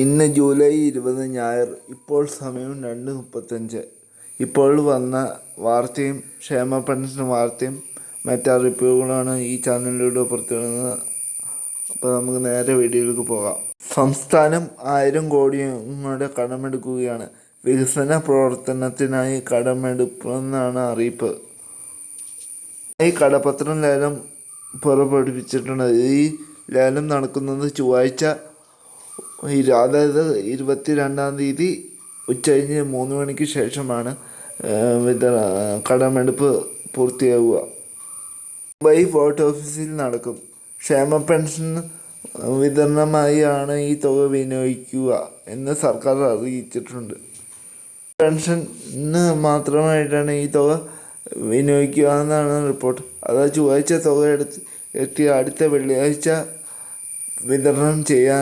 ഇന്ന് ജൂലൈ ഇരുപത് ഞായർ. ഇപ്പോൾ സമയം രണ്ട് മുപ്പത്തഞ്ച്. ഇപ്പോൾ വന്ന വാർത്തയും ക്ഷേമ പെൻഷൻ വാർത്തയും മറ്ററിയിപ്പുകളാണ് ഈ ചാനലിലൂടെ പുറത്തുവിടുന്നത് അപ്പോൾ നമുക്ക് നേരെ വീഡിയോയിലേക്ക് പോകാം. സംസ്ഥാനം ആയിരം കോടിയുടെ കടമെടുക്കുകയാണ്. വികസന പ്രവർത്തനത്തിനായി കടമെടുപ്പെന്നാണ് അറിയിപ്പ്. ഈ കടപത്രം ലേലം പുറപ്പെടുവിച്ചിട്ടുണ്ട്. ഈ ലേലം നടക്കുന്നത് ചൊവ്വാഴ്ച അതായത് ഇരുപത്തി രണ്ടാം തീയതി ഉച്ചകഴിഞ്ഞ് മൂന്ന് മണിക്ക് ശേഷമാണ് വിതര വിത കടമെടുപ്പ് പൂർത്തിയാവുക. മുംബൈ വോട്ട് ഓഫീസിൽ നടക്കും. ക്ഷേമ പെൻഷൻ വിതരണമായി ആണ് ഈ തുക വിനിയോഗിക്കുക എന്ന് സർക്കാർ അറിയിച്ചിട്ടുണ്ട്. പെൻഷന് മാത്രമായിട്ടാണ് ഈ തുക വിനിയോഗിക്കുക എന്നാണ് റിപ്പോർട്ട്. അതായത് ചൊവ്വാഴ്ച തുക എടുത്ത് എത്തിയ അടുത്ത വെള്ളിയാഴ്ച വിതരണം ചെയ്യാ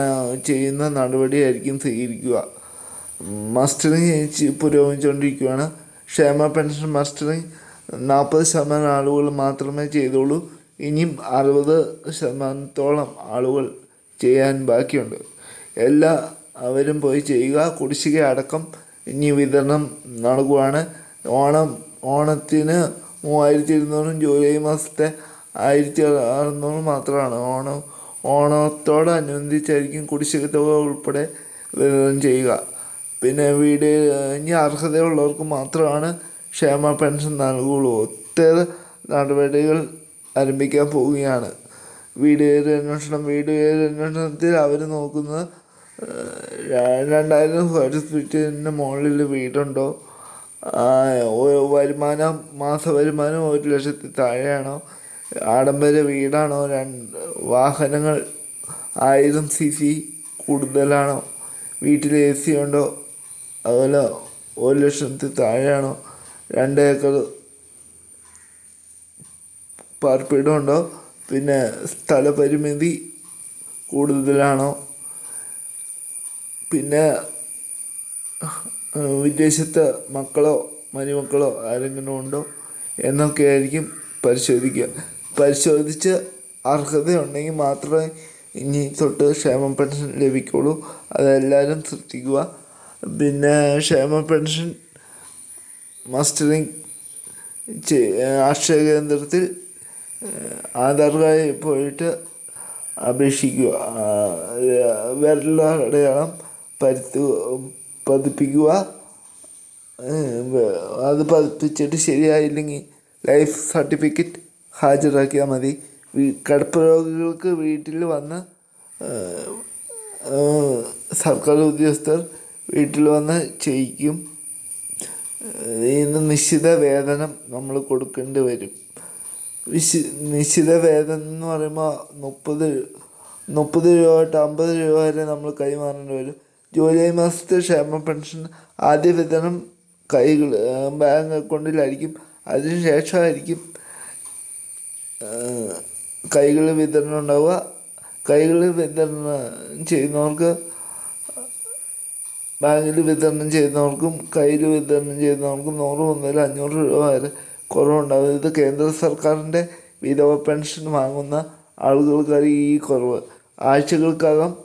ചെയ്യുന്ന നടപടിയായിരിക്കും സ്വീകരിക്കുക. മസ്റ്ററിങ് പുരോഗമിച്ചുകൊണ്ടിരിക്കുകയാണ്. ക്ഷേമ പെൻഷൻ മസ്റ്ററിങ് നാൽപ്പത് ശതമാനം ആളുകൾ മാത്രമേ ചെയ്തുള്ളൂ. ഇനിയും അറുപത് ശതമാനത്തോളം ആളുകൾ ചെയ്യാൻ ബാക്കിയുണ്ട്. എല്ലാ അവരും പോയി ചെയ്യുക. കുടിശ്ശിക അടക്കം ഇനി വിതരണം നടക്കുകയാണ്. ഓണം ഓണത്തിന് മൂവായിരത്തി ഇരുന്നൂറും ജൂലൈ മാസത്തെ ആയിരത്തി അറുന്നൂറും മാത്രമാണ്. ഓണം ഓണത്തോടനുബന്ധിച്ചായിരിക്കും കുടിശ്ശിക തുക ഉൾപ്പെടെ വിതരണം ചെയ്യുക. പിന്നെ വീട് ഇനി അർഹതയുള്ളവർക്ക് മാത്രമാണ് ക്ഷേമ പെൻഷൻ നൽകുകയുള്ളൂ. ഒത്തേറെ നടപടികൾ ആരംഭിക്കാൻ പോവുകയാണ്. വീട് കയറി അന്വേഷണം വീട് കയറി അന്വേഷണത്തിൽ അവർ നോക്കുന്നത് രണ്ടായിരം സ്ക്വയർ ഫീറ്റിന് മുകളിൽ വീടുണ്ടോ? വരുമാനം മാസ വരുമാനം ഒരു ലക്ഷത്തിൽ താഴെയാണോ? ആഡംബര വീടാണോ? രണ്ട് വാഹനങ്ങൾ ആയിരം സി സി കൂടുതലാണോ? വീട്ടിൽ എ സി ഉണ്ടോ? അതുപോലെ ഒരു ലക്ഷത്തിൽ താഴെയാണോ? രണ്ട് ഏക്കർ പാർപ്പിടമുണ്ടോ? പിന്നെ സ്ഥലപരിമിതി കൂടുതലാണോ? പിന്നെ വിദേശത്ത് മക്കളോ മരുമക്കളോ ആരെങ്കിലും ഉണ്ടോ? എന്നൊക്കെ ആയിരിക്കും പരിശോധിക്കുക. പരിശോധിച്ച് അർഹതയുണ്ടെങ്കിൽ മാത്രമേ ഇനി തൊട്ട് ക്ഷേമ പെൻഷൻ ലഭിക്കുള്ളൂ. അതെല്ലാവരും ശ്രദ്ധിക്കുക. പിന്നെ ക്ഷേമ പെൻഷൻ മസ്റ്ററിങ് അക്ഷയ കേന്ദ്രത്തിൽ ആധാർ കാർഡ് പോയിട്ട് അപേക്ഷിക്കുക. വിരല അടയാളം പരുത്തു പതിപ്പിക്കുക. അത് പതിപ്പിച്ചിട്ട് ശരിയായില്ലെങ്കിൽ ലൈഫ് സർട്ടിഫിക്കറ്റ് ഹാജരാക്കിയാൽ മതി. കിടപ്പ് രോഗികൾക്ക് വീട്ടിൽ വന്ന് സർക്കാർ ഉദ്യോഗസ്ഥർ വീട്ടിൽ വന്ന് ചെയ്യിക്കും. ഇന്ന് നിശ്ചിത വേതനം നമ്മൾ കൊടുക്കേണ്ടി വരും. വിശി നിശ്ചിത വേതനം എന്ന് പറയുമ്പോൾ മുപ്പത് മുപ്പത് രൂപ തൊട്ട് അമ്പത് രൂപ വരെ നമ്മൾ കൈമാറേണ്ടി വരും. ജൂലൈ മാസത്തെ ക്ഷേമ പെൻഷൻ ആദ്യ വിതരണം കൈകൾ ബാങ്ക് അക്കൗണ്ടിലായിരിക്കും. അതിന് ശേഷമായിരിക്കും കൈകൾ വിതരണം ഉണ്ടാവുക. കൈകൾ വിതരണം ചെയ്യുന്നവർക്ക് ബാങ്കിൽ വിതരണം ചെയ്യുന്നവർക്കും കയ്യിൽ വിതരണം ചെയ്യുന്നവർക്കും നൂറ് മുതൽ അഞ്ഞൂറ് രൂപ വരെ കുറവുണ്ടാവും. ഇത് കേന്ദ്ര സർക്കാരിന്റെ വിധവ പെൻഷൻ വാങ്ങുന്ന ആളുകൾക്കാണ് ഈ കുറവ്. ആഴ്ചകൾക്കകം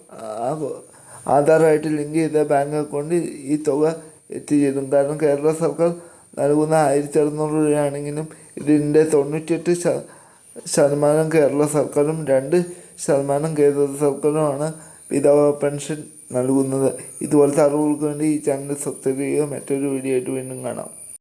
ആധാറായിട്ട് ലിങ്ക് ചെയ്ത ബാങ്ക് അക്കൗണ്ടിൽ ഈ തുക എത്തിച്ചേരും. കാരണം കേരള സർക്കാർ നൽകുന്ന ആയിരത്തി അറുന്നൂറ് രൂപയാണെങ്കിലും ഇതിന്റെ തൊണ്ണൂറ്റിയെട്ട് ശ- ശതമാനം കേരള സർക്കാരും രണ്ട് ശതമാനം കേന്ദ്ര സർക്കാരുമാണ് വിധവ പെൻഷൻ നൽകുന്നത്. ഇതുപോലത്തെ അറിവുകൾക്ക് വേണ്ടി ഈ ചാനൽ സബ്സ്ക്രൈബ് ചെയ്യുക. മറ്റൊരു വീഡിയോ ആയിട്ട് വീണ്ടും കാണാം.